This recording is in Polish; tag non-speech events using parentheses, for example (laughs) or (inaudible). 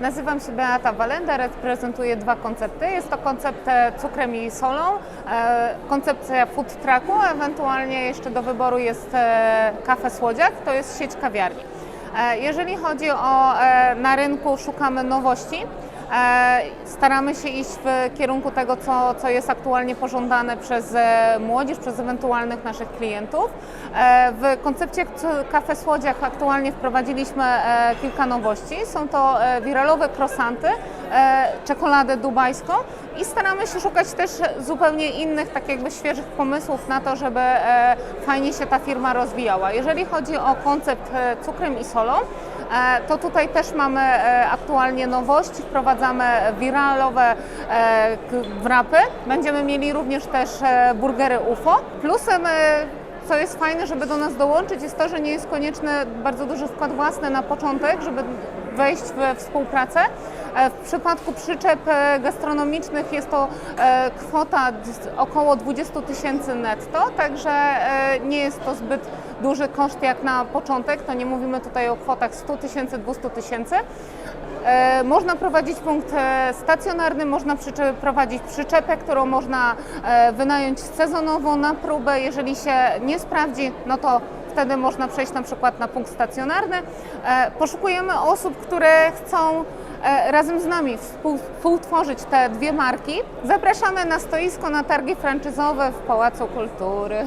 Nazywam się Beata Walenda, reprezentuję dwa koncepty. Jest to koncept e, cukrem i solą, e, koncepcja food trucku, ewentualnie jeszcze do wyboru jest e, kafe słodziak, to jest sieć kawiarni. Jeżeli chodzi o na rynku szukamy nowości, staramy się iść w kierunku tego, co, co jest aktualnie pożądane przez e, młodzież, przez ewentualnych naszych klientów. E, W koncepcie kafe słodziach aktualnie wprowadziliśmy e, kilka nowości. Są to e, wiralowe croissanty, e, czekoladę dubajską i staramy się szukać też zupełnie innych, tak jakby świeżych pomysłów na to, żeby e, fajnie się ta firma rozwijała. Jeżeli chodzi o koncept e, cukrem i solą, e, to tutaj też mamy e, aktualnie nowości. Wprowadzamy wiralowe e, wrapy. Będziemy mieli również też e, burgery UFO. Plusem e, co jest fajne, żeby do nas dołączyć, jest to, że nie jest konieczny bardzo duży wkład własny na początek, żeby wejść we współpracę. E, W przypadku przyczep e, gastronomicznych jest to e, kwota około 20 tysięcy netto, także nie jest to zbyt duży koszt jak na początek. To nie mówimy tutaj o kwotach 100 tysięcy, 200 tysięcy. Można prowadzić punkt stacjonarny, można prowadzić przyczepę, którą można wynająć sezonowo na próbę. Jeżeli się nie sprawdzi, no to wtedy można przejść na przykład na punkt stacjonarny. E, Poszukujemy osób, które chcą e, razem z nami współ- współtworzyć te dwie marki. Zapraszamy na stoisko na targi franczyzowe w Pałacu Kultury. (laughs)